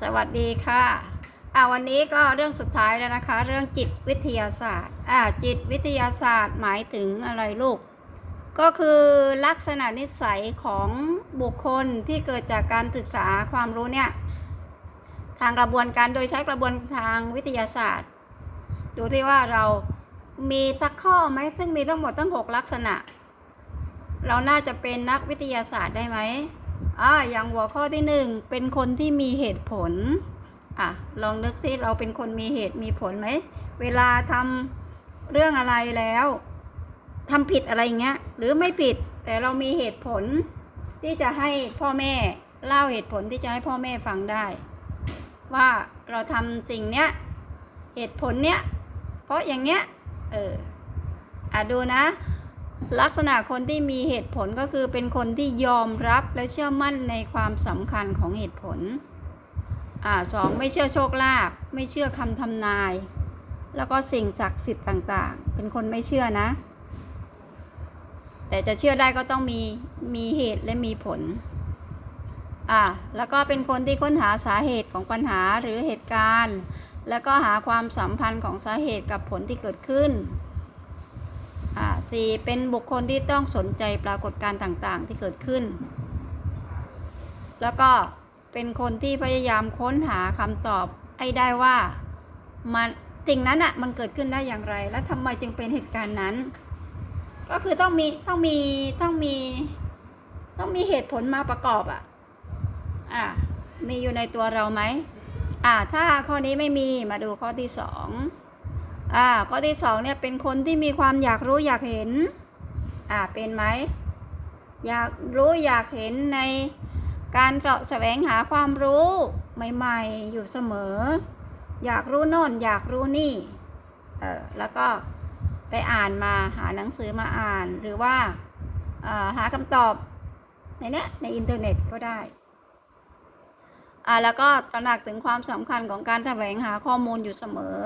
สวัสดีค่ะอ่าวันนี้ก็เรื่องสุดท้ายแล้วนะคะ เรื่องจิตวิทยาศาสตร์อ่าจิตวิทยาศาสตร์หมายถึงอะไรลูก ก็คือลักษณะนิสัยของบุคคลที่เกิดจากการศึกษาความรู้เนี่ยทางกระบวนการโดยใช้กระบวนทางวิทยาศาสตร์ ดูที่ว่าเรามีสักข้อไหมซึ่งมีทั้งหมดตั้งหกลักษณะ เราน่าจะเป็นนักวิทยาศาสตร์ได้ไหม อ่าอย่างหัวข้อที่หนึ่งเป็นคนที่มีเหตุผล อะ ลองนึกสิเราเป็นคนมีเหตุมีผลไหม เวลาทำเรื่องอะไรแล้วทำผิดอะไรเงี้ย หรือไม่ผิด แต่เรามีเหตุผลที่จะให้พ่อแม่เล่าเหตุผลที่จะให้พ่อแม่ฟังได้ ว่าเราทำสิ่งเนี้ยเหตุผลเนี้ยเพราะอย่างเงี้ยเอออะดูนะ ลักษณะคนที่มีเหตุผลก็คือเป็นคนที่ยอมรับและเชื่อมั่นในความสำคัญของเหตุผลอ่าสองไม่เชื่อโชคลาภไม่เชื่อคำทำนาย แล้วก็สิ่งศักดิ์สิทธิ์ต่างๆ เป็นคนไม่เชื่อนะ แต่จะเชื่อได้ก็ต้องมีมีเหตุและมีผลอ่าแล้วก็เป็นคนที่ค้นหาสาเหตุของปัญหาหรือเหตุการณ์ แล้วก็หาความสัมพันธ์ของสาเหตุกับผลที่เกิดขึ้น อ่าสี่เป็นบุคคลที่ต้องสนใจปรากฏการณ์ต่างๆ ที่เกิดขึ้น แล้วก็เป็นคนที่พยายามค้นหาคำตอบให้ได้ว่ามันสิ่งนั้นอะมันเกิดขึ้นได้อย่างไร และทำไมจึงเป็นเหตุการณ์นั้น ก็คือต้องมีต้องมีต้องมีต้องมีเหตุผลมาประกอบอะอ่ามีอยู่ในตัวเราไหมอ่าถ้าข้อนี้ไม่มีมาดูข้อที่สอง อ่าข้อที่สองเนี่ยเป็นคนที่มีความอยากรู้อยากเห็น อ่าเป็นไหมอยากรู้อยากเห็นในการเสาะแสวงหาความรู้ใหม่ๆ อยู่เสมอ อยากรู้โน่นอยากรู้นี่เออแล้วก็ไปอ่านมาหาหนังสือมาอ่านหรือว่าอ่าหาคำตอบในเนี้ยในอินเทอร์เน็ตก็ได้อ่าแล้วก็ตระหนักถึงความสำคัญของการแสวงหาข้อมูลอยู่เสมอ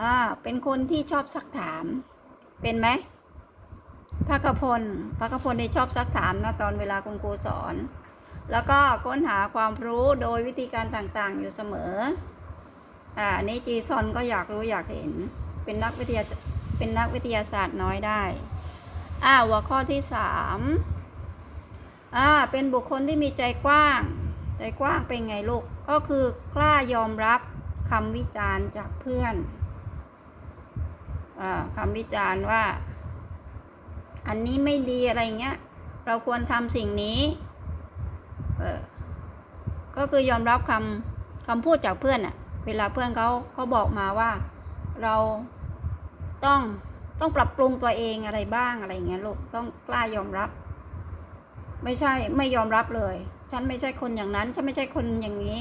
อ่าเป็นคนที่ชอบซักถาม เป็นไหมพระกพลพระกพลได้ชอบซักถามนะตอนเวลาคุณครูสอน แล้วก็ค้นหาความรู้โดยวิธีการต่างๆอยู่เสมอ อ่านี่จีซอนก็อยากรู้อยากเห็น เป็นนักวิทยาเป็นนักวิทยาศาสตร์น้อยได้ อ่าหัวข้อที่สามอ่าเป็นบุคคลที่มีใจกว้าง ใจกว้างเป็นไงลูก ก็คือกล้ายอมรับคำวิจารณ์จากเพื่อน คำวิจารณ์ว่า อันนี้ไม่ดีอะไรเงี้ย เราควรทำสิ่งนี้เออก็คือยอมรับคำคำพูดจากเพื่อนอะเวลาเพื่อนเขาเขาบอกมาว่า เราต้องต้องปรับปรุงตัวเองอะไรบ้างอะไรเงี้ยลูกต้องกล้ายอมรับ ไม่ใช่ไม่ยอมรับเลย ฉันไม่ใช่คนอย่างนั้น ฉันไม่ใช่คนอย่างนี้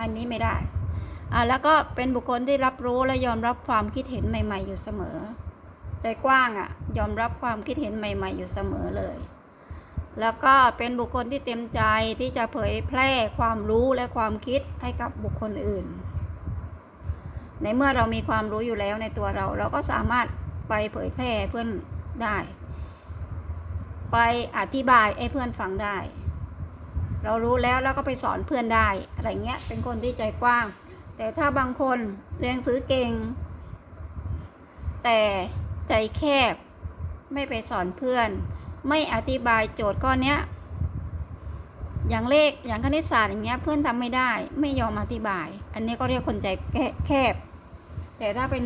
อันนี้ไม่ได้ แล้วก็เป็นบุคคลที่รับรู้และยอมรับความคิดเห็นใหม่ ๆ อยู่เสมอ ใจกว้างอะ่ะยอมรับความคิดเห็นใหม่ ๆ อยู่เสมอเลย แล้วก็เป็นบุคคลที่เต็มใจที่จะเผยแพร่ความรู้และความคิดให้กับบุคคลอื่น ในเมื่อเรามีความรู้อยู่แล้วในตัวเรา เราก็สามารถไปเผยแพร่เพื่อนได้ ไปอธิบายให้เพื่อนฟังได้ เรารู้แล้วแล้วก็ไปสอนเพื่อนได้อะไรเงี้ยเป็นคนที่ใจกว้าง แต่ถ้าบางคนเรียนหนังสือเก่ง แต่ใจแคบไม่ไปสอนเพื่อน ไม่อธิบายโจทย์ข้อเนี้ย อย่างเลขอย่างคณิตศาสตร์อย่างเงี้ยเพื่อนทำไม่ได้ไม่ยอมอธิบาย อันนี้ก็เรียกคนใจแคบ แต่ถ้าเป็น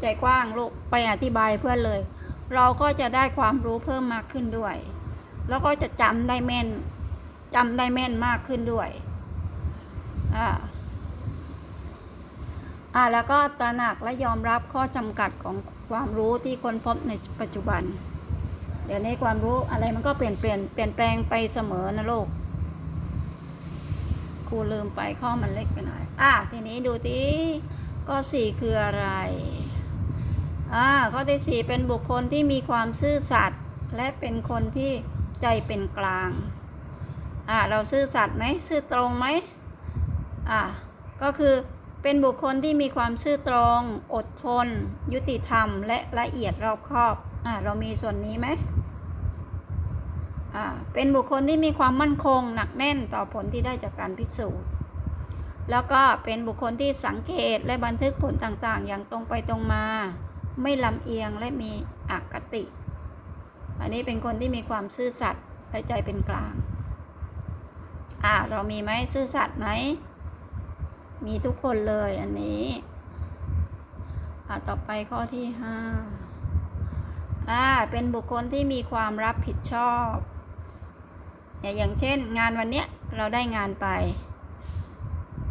ใจกว้างลูกไปอธิบายเพื่อนเลย เราก็จะได้ความรู้เพิ่มมากขึ้นด้วย แล้วก็จะจำได้แม่นจำได้แม่นมากขึ้นด้วยอ่า อ่าแล้วก็ตระหนักและยอมรับข้อจำกัดของความรู้ที่คนพบในปัจจุบัน เดี๋ยวนี้ความรู้อะไรมันก็เปลี่ยนเปลี่ยนเปลี่ยนแปลงไปเสมอนะลูกครูลืมไปข้อมันเล็กไปหน่อยอะทีนี้ดูทีข้อสี่คืออะไรอ่าข้อที่สี่เป็นบุคคลที่มีความซื่อสัตย์และเป็นคนที่ใจเป็นกลางอ่าเราซื่อสัตย์ไหมซื่อตรงไหมอ่าก็คือ เป็นบุคคลที่มีความซื่อตรง อดทน ยุติธรรม และละเอียดรอบคอบอ่าเรามีส่วนนี้ไหมอ่าเป็นบุคคลที่มีความมั่นคง หนักแน่นต่อผลที่ได้จากการพิสูจน์ แล้วก็เป็นบุคคลที่สังเกตและบันทึกผลต่างๆ อย่างตรงไปตรงมา ไม่ลำเอียงและมีอคติ อันนี้เป็นคนที่มีความซื่อสัตย์และใจเป็นกลางอ่าเรามีไหมซื่อสัตย์ไหม มีทุกคนเลยอันนี้อ่าต่อไปข้อที่ห้าอ่าเป็นบุคคลที่มีความรับผิดชอบเนี่ยอย่างเช่น งานวันเนี้ยเราได้งานไป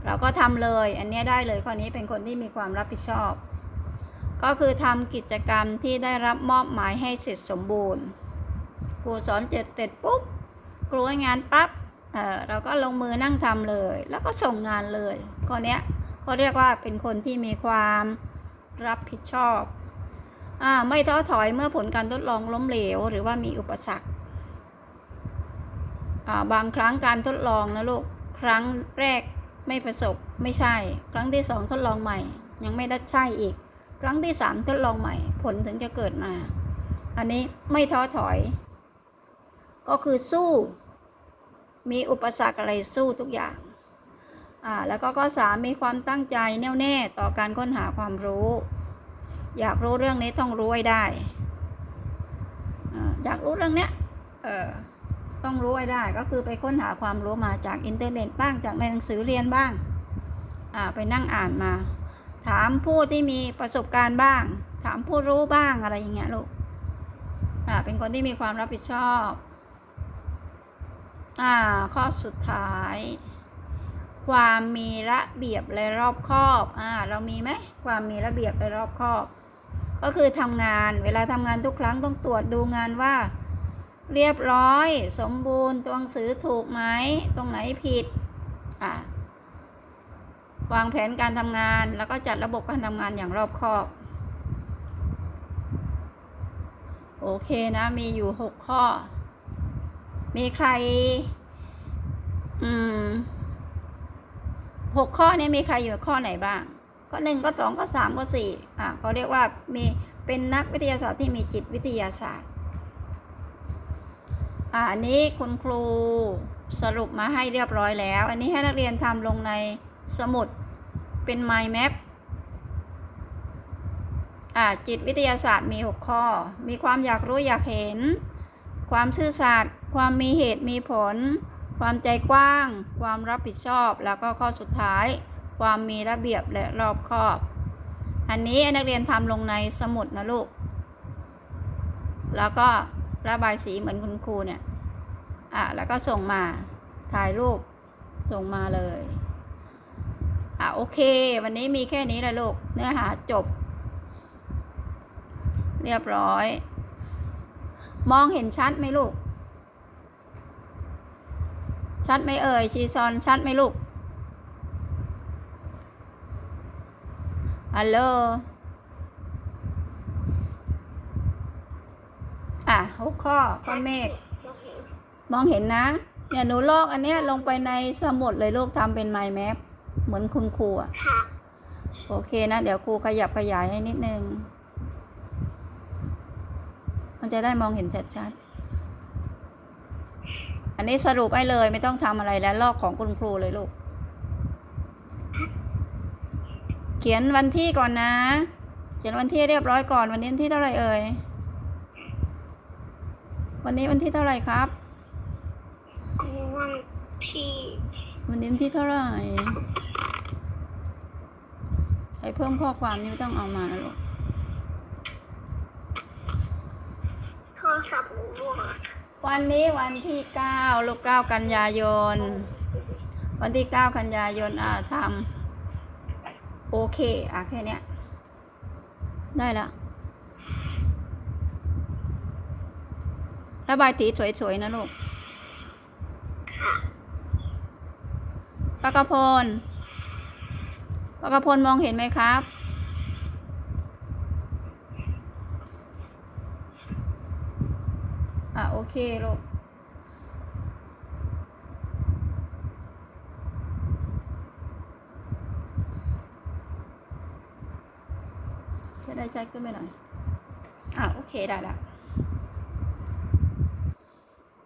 เราก็ทำเลย อันเนี้ยได้เลยข้อนี้เป็นคนที่มีความรับผิดชอบ ก็คือทำกิจกรรมที่ได้รับมอบหมายให้เสร็จสมบูรณ์ครูสอนเสร็จเสร็จปุ๊บครูให้งานปั๊บเออเราก็ลงมือนั่งทำเลย แล้วก็ส่งงานเลย ข้อเนี้ยก็เรียกว่าเป็นคนที่มีความรับผิดชอบอไม่ท้อถอยเมื่อผลการทดลองล้มเหลว หรือว่ามีอุปสรรคบางครั้งการทดลองนะลูกครั้งแรกไม่ประสบไม่ใช่ ครั้งที่สองทดลองใหม่ ยังไม่ได้ใช่อีก ครั้งที่สามทดลองใหม่ ผลถึงจะเกิดมา อันนี้ไม่ท้อถอย ก็คือสู้ มีอุปสรรคอะไรสู้ทุกอย่าง อ่าแล้วก็ข้อสามมีความตั้งใจแน่วแน่ต่อการค้นหาความรู้ อยากรู้เรื่องนี้ต้องรู้ให้ได้อ่าอยากรู้เรื่องเนี้ยเออต้องรู้ให้ได้ก็คือไปค้นหาความรู้มาจากอินเทอร์เน็ตบ้างจากในหนังสือเรียนบ้างอ่าไปนั่งอ่านมา ถามผู้ที่มีประสบการณ์บ้าง ถามผู้รู้บ้างอะไรอย่างเงี้ยลูกอ่าเป็นคนที่มีความรับผิดชอบอ่าข้อสุดท้าย ความมีระเบียบและรอบคอบอ่าเรามีไหมความมีระเบียบและรอบคอบ ก็คือทำงานเวลาทำงานทุกครั้งต้องตรวจดูงานว่า เรียบร้อย สมบูรณ์ตัวหนังสือถูกไหมตรงไหนผิดอ่าวางแผนการทำงานแล้วก็จัดระบบการทำงานอย่างรอบคอบ โอเคนะมีอยู่หกข้อ มีใคร อืม หกข้อนี้มีใครอยู่ข้อไหนบ้างข้อหนึ่งข้อสองข้อสามข้อสี่อะเขาเรียกว่ามีเป็นนักวิทยาศาสตร์ที่มีจิตวิทยาศาสตร์อ่าอันนี้คุณครูสรุปมาให้เรียบร้อยแล้ว อันนี้ให้นักเรียนทำลงในสมุดเป็น mind map อ่าจิตวิทยาศาสตร์มี 6 ข้อ มีความอยากรู้อยากเห็น ความซื่อสัตย์ความมีเหตุมีผล ความใจกว้าง ความรับผิดชอบ แล้วก็ข้อสุดท้าย ความมีระเบียบและรอบคอบ อันนี้นักเรียนทำลงในสมุดนะลูก แล้วก็ระบายสีเหมือนคุณครูเนี่ย อะ แล้วก็ส่งมา ถ่ายรูป ส่งมาเลย อะ โอเค วันนี้มีแค่นี้แหละลูก เนื้อหาจบ เรียบร้อย มองเห็นชัดไหมลูก ชัดไหมเอ่ยชีซอนชัดไหมลูกฮัลโหลอะหกข้อข้อเมฆมองเห็นนะ เนี่ยหนูลอกอันเนี้ยลงไปในสมุดเลยลูกทำเป็น mind map เหมือนคุณครูอะค่ะโอเคนะ เดี๋ยวครูขยับขยายให้นิดนึง มันจะได้มองเห็นชัดๆ อันนี้สรุปให้เลยไม่ต้องทำอะไรแล้วลอกของคุณครูเลยลูก เขียนวันที่ก่อนนะ เขียนวันที่เรียบร้อยก่อนวันนี้วันที่เท่าไหร่เอ่ย วันนี้วันที่เท่าไหร่ครับ วันที่ วันนี้วันที่เท่าไหร่ใช้เพิ่มข้อความนี่ไม่ต้องเอามานะลูกโทรศัพท์หนูรั่ว วันนี้วันที่เก้าลูกเก้ากันยายน วันที่เก้ากันยายนอ่าทำโอเค อะแค่เนี้ย ได้ละระบายสีสวยๆนะลูกปากกระพลปากกระพลมองเห็นไหมครับ อะโอเคลูกจะได้ใจขึ้นไปหน่อยอะโอเคได้ละ